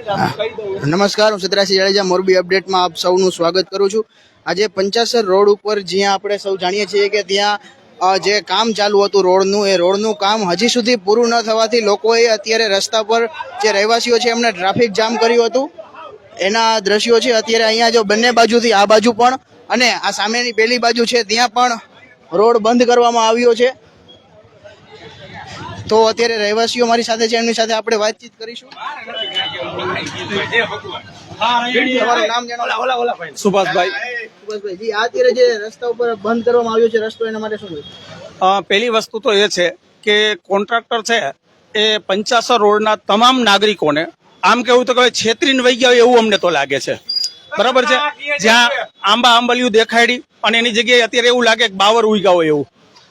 નમસ્કાર, હું સતરાસી જાડેજા, મોરબી અપડેટમાં આપ સૌનું સ્વાગત કરું છું. આજે પંચાસર રોડ ઉપર જ્યાં આપણે સૌ જાણીએ છીએ કે ત્યાં જે કામ ચાલુ હતું રોડનું, એ રોડનું કામ હજી સુધી પૂરું ન થવાથી લોકોએ અત્યારે રસ્તા પર જે રહેવાસીઓ છે એમને ટ્રાફિક જામ કર્યું હતું. એના દ્રશ્યો છે, અત્યારે અહીંયા જો બંને બાજુથી આ બાજુ પણ, અને આ સામેની પેલી બાજુ છે, ત્યાં પણ રોડ બંધ કરવામાં આવ્યો છે. તો અત્યારે રહેવાસીઓ મારી સાથે છે એમની સાથે આપણે વાતચીત કરીશું. તમારું નામ જણાવો સુભાષભાઈ. સુભાષભાઈ જી અત્યારે જે રસ્તા ઉપર બંધ કરવામાં આવ્યો છે રસ્તો એના માટે શું પહેલી વસ્તુ તો એ છે કે કોન્ટ્રાક્ટર છે એ પંચાસર રોડના તમામ નાગરિકોને આમ કેવું તો કે છેતરીને વહી ગયા હોય એવું અમને તો લાગે છે. બરાબર છે? જ્યાં આંબા આંબલિયું દેખાડી અને એની જગ્યાએ અત્યારે એવું લાગે કે બાવર ઉગ્યા હોય એવું.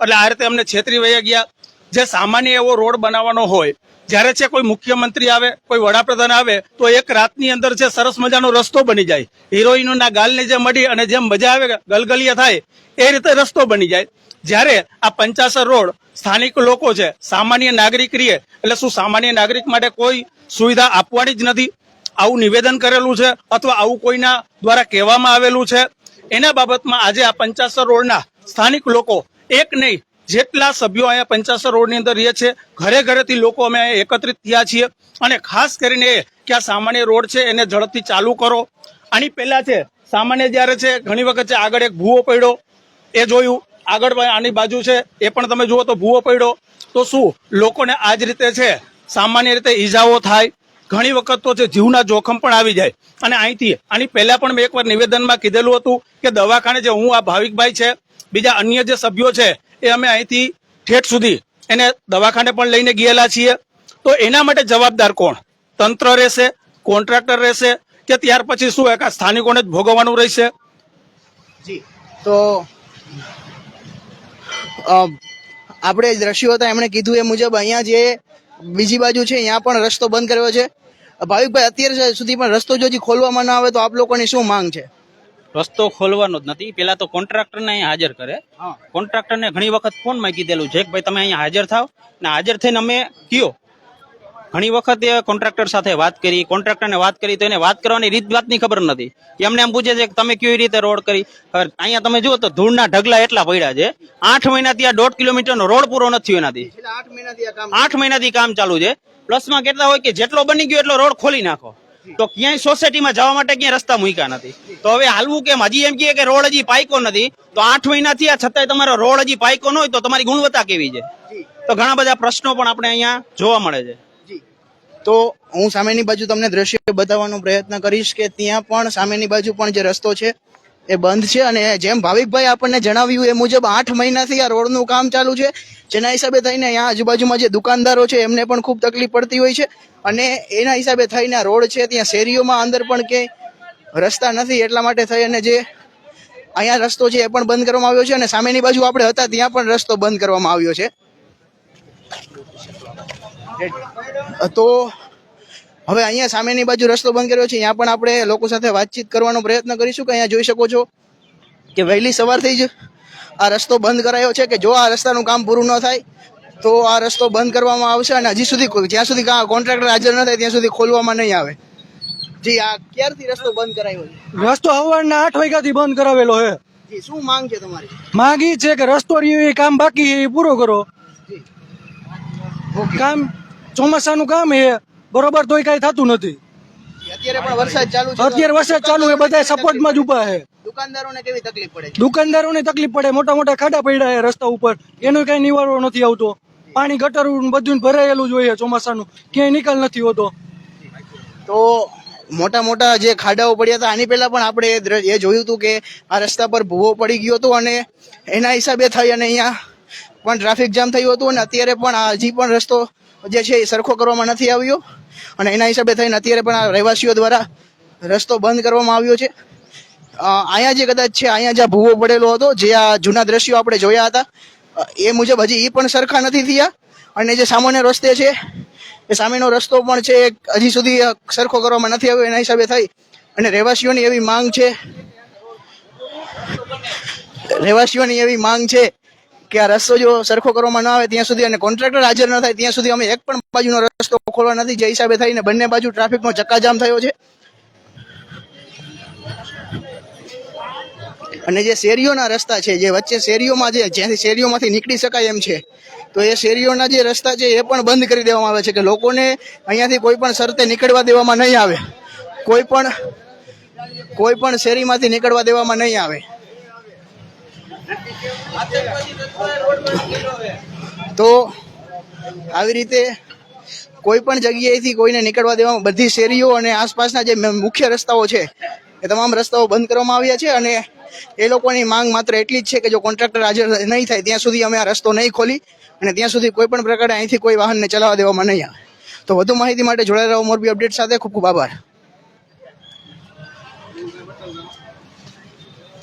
એટલે આ રીતે અમને છેતરી વહી ગયા જે સામાન્ય એવો રોડ બનાવવાનો હોય, જ્યારે છે કોઈ મુખ્યમંત્રી આવે, કોઈ વડાપ્રધાન આવે, તો એક રાતની અંદર છે સરસ મજાનો રસ્તો બની જાય. હિરોઈનોના ગાલને જે મળી અને જેમ મજા આવે, ગલગલિયા થાય, એ રીતે રસ્તો બની જાય. જ્યારે આ પંચાસર રોડ સ્થાનિક લોકો છે, સામાન્ય નાગરિક રીએ, એટલે શું સામાન્ય નાગરિક માટે કોઈ સુવિધા આપવાની જ નથી? આવું નિવેદન કરેલું છે, અથવા આવું કોઈના દ્વારા કહેવામાં આવેલું છે? એના બાબતમાં આજે આ પંચાસર રોડના સ્થાનિક લોકો એક નહીં જેટલા સભ્યો અહીંયા પંચાસર રોડની અંદર રહે છે, ઘરે ઘરેથી લોકો અમે અહીંયા એકત્રિત થયા છીએ. અને ખાસ કરીને એ કે આ સામાન્ય રોડ છે, એને ઝડપથી ચાલુ કરો. આની પહેલા છે, સામાન્ય જ્યારે છે, ઘણી વખત છે, આગળ એક ભૂવો પડ્યો. એ જોયું. આગળ આની બાજુ છે, એ પણ તમે જુઓ તો ભૂવો પડ્યો. તો શું? લોકોને આ જ રીતે છે, સામાન્ય રીતે ઈજાઓ થાય. ઘણી વખત તો છે, જીવના જોખમ પણ આવી જાય. અને અહીંથી, આની પહેલા પણ મેં એકવાર નિવેદનમાં કીધેલું હતું કે દવાખાને જે હું, આ ભાવિકભાઈ છે, બીજા અન્ય જે સભ્યો છે એ અમે અહીંથી ઠેઠ સુધી એને દવાખાને પણ લઈને ગયેલા છીએ. તો એના માટે જવાબદાર કોણ? તંત્ર રહેશે, કોન્ટ્રાક્ટર રહેશે કે ત્યાર પછી શું એક સ્થાનિકોને જ ભોગવવાનું રહેશે? જી. તો આપણે દ્રશ્યો હતા, એમણે કીધું એ મુજબ અહીંયા જે બીજી બાજુ છે ત્યાં પણ રસ્તો બંધ કર્યો છે. ભાવિકભાઈ, અત્યાર સુધી પણ રસ્તો જો ખોલવામાં ના આવે તો આપ લોકોની શું માંગ છે? રસ્તો ખોલવાનો જ નથી. પેલા તો કોન્ટ્રાક્ટરને અહીંયા હાજર કરે. કોન્ટ્રાક્ટરને ઘણી વખત ફોનમાં કીધેલું છે કે ભાઈ તમે અહીંયા હાજર થાવ. ને હાજર થઈને અમે કયો. ઘણી વખત એ કોન્ટ્રાક્ટર સાથે વાત કરી. કોન્ટ્રાક્ટરને વાત કરી તો એને વાત કરવાની રીત વાતની ખબર નથી. એમને એમ પૂછે છે કે તમે કેવી રીતે રોડ કરી? અહીંયા તમે જુઓ તો ધૂળના ઢગલા એટલા પડ્યા છે. આઠ મહિનાથી આ દોઢ કિલોમીટરનો રોડ પૂરો નથી એનાથી. આઠ મહિનાથી કામ ચાલુ છે. પ્લસમાં કેટલા હોય કે જેટલો બની ગયો એટલો રોડ ખોલી નાખો. તો ક્યાંય સોસાયટીમાં જવા માટે ક્યાંય રસ્તા મૂક્યા નથી. તો હવે હાલવું કેમ? હજી એમ કહે કે રોડ હજી પાઈકો નથી. તો આઠ મહિના આ છતાંય તમારો રોડ હજી પાયકો ન હોય તો તમારી ગુણવત્તા કેવી છે? તો ઘણા બધા પ્રશ્નો પણ આપણે અહીંયા જોવા મળે છે. તો હું સામેની બાજુ તમને દ્રશ્ય બતાવવાનો પ્રયત્ન કરીશ કે ત્યાં પણ સામેની બાજુ પણ જે રસ્તો છે એ બંધ છે અને જેમ ભાવિકભાઈ આપણને જણાવ્યું એ મુજબ આઠ મહિનાથી આ રોડનું કામ ચાલુ છે. જેના હિસાબે થઈને અહીંયા આજુબાજુમાં જે દુકાનદારો છે એમને પણ ખૂબ તકલીફ પડતી હોય છે અને એના હિસાબે થઈને આ રોડ છે ત્યાં શેરીઓમાં અંદર પણ ક્યાંય રસ્તા નથી એટલા માટે થઈ અને જે અહીંયા રસ્તો છે એ પણ બંધ કરવામાં આવ્યો છે અને સામેની બાજુ આપણે હતા ત્યાં પણ રસ્તો બંધ કરવામાં આવ્યો છે. તો હવે અહીંયા સામેની બાજુ રસ્તો બંધ કર્યો છે ત્યાં પણ આપણે લોકો સાથે વાતચીત કરવાનો પ્રયત્ન કરીશું કે અહીંયા જોઈ શકો છો કે વહેલી સવારથી જ આ રસ્તો બંધ કરાયો છે કે જો આ રસ્તાનું કામ પૂરું ન થાય તો આ રસ્તો બંધ કરવામાં આવશે અને હજી સુધી જ્યાં સુધી કોન્ટ્રાક્ટર હાજર ન થાય ત્યાં સુધી ખોલવામાં નહીં આવે. જી આ ક્યારથી રસ્તો બંધ કરાયો છે? રસ્તો સવારના આઠ વાગ્યાથી બંધ કરાવેલો છે. જી શું માંગ છે તમારી? માંગ ઈ છે કે રસ્તો રહ્યો એ કામ બાકી છે એ પૂરો કરો. કામ ચોમાસાનું કામ છે. બરોબર તોય કઈ થતું નથી. અત્યારે પણ વરસાદ ચાલુ છે. અત્યારે વરસાદ ચાલુ છે બધા સપોર્ટમાં જ ઊભા છે. દુકાનદારોને કેવી તકલીફ પડે દુકાનદારોને તકલીફ પડે મોટા મોટા ખાડા પડ્યા છે રસ્તા ઉપર. એનું કઈ નિવારો નથી આવતો. પાણી ગટર બધું ભરાયેલું જોઈએ ચોમાસાનું. ક્યાંય નિકાલ નથી હોતો. તો મોટા મોટા જે ખાડાઓ પડ્યા હતા આની પહેલા પણ આપણે એ એ જોયું હતું કે આ રસ્તા પર ભૂવો પડી ગયો હતો અને એના હિસાબે થઈ અને અહીંયા પણ ટ્રાફિક જામ થયું હતું અને અત્યારે પણ હજી પણ રસ્તો જે છે એ સરખો કરવામાં નથી આવ્યો. અને એના હિસાબે થઈને અત્યારે પણ આ રહેવાસીઓ દ્વારા રસ્તો બંધ કરવામાં આવ્યો છે. અહીંયા જે કદાચ છે, અહીંયા જ્યાં ભૂવો પડેલો હતો, જે આ જૂના દ્રશ્યો આપણે જોયા હતા, એ મુજબ હજી એ પણ સરખા નથી થયા. અને જે સામાન્ય રસ્તે છે, એ સામેનો રસ્તો પણ છે હજી સુધી સરખો કરવામાં નથી આવ્યો. એના હિસાબે થઈ અને રહેવાસીઓની એવી માંગ છે, રહેવાસીઓની એવી માંગ છે કે આ રસ્તો જો સરખો કરવામાં ન આવે ત્યાં સુધી અને કોન્ટ્રાક્ટર હાજર ન થાય ત્યાં સુધી અમે એક પણ બાજુનો રસ્તો ખોલવા નથી, જે હિસાબે થઈને બંને બાજુ ટ્રાફિકનો ચક્કાજામ થયો છે. અને જે શેરીઓના રસ્તા છે, જે વચ્ચે શેરીઓમાં જે, જ્યાંથી શેરીઓમાંથી નીકળી શકાય એમ છે, તો એ શેરીઓના જે રસ્તા છે એ પણ બંધ કરી દેવામાં આવે છે કે લોકોને અહીંયાથી કોઈ પણ શરતે નીકળવા દેવામાં નહીં આવે. કોઈ પણ કોઈ પણ શેરીમાંથી નીકળવા દેવામાં નહીં આવે. તો આવી રીતે કોઈ પણ જગ્યાએથી કોઈને નીકળવા દેવામાં બધી શેરીઓ અને આસપાસના જે મુખ્ય રસ્તાઓ છે, એ તમામ રસ્તાઓ બંધ કરવામાં આવ્યા છે અને એ લોકોની માંગ માત્ર એટલી જ છે કે જો કોન્ટ્રાક્ટર હાજર નહીં થાય, ત્યાં સુધી અમે આ રસ્તો નહીં ખોલી અને ત્યાં સુધી કોઈ પણ પ્રકારે અહીંથી કોઈ વાહનને ચલાવવા દેવામાં નહીં આવે. તો વધુ માહિતી માટે જોડાયેલા મોરબી અપડેટ સાથે ખૂબ ખૂબ આભાર.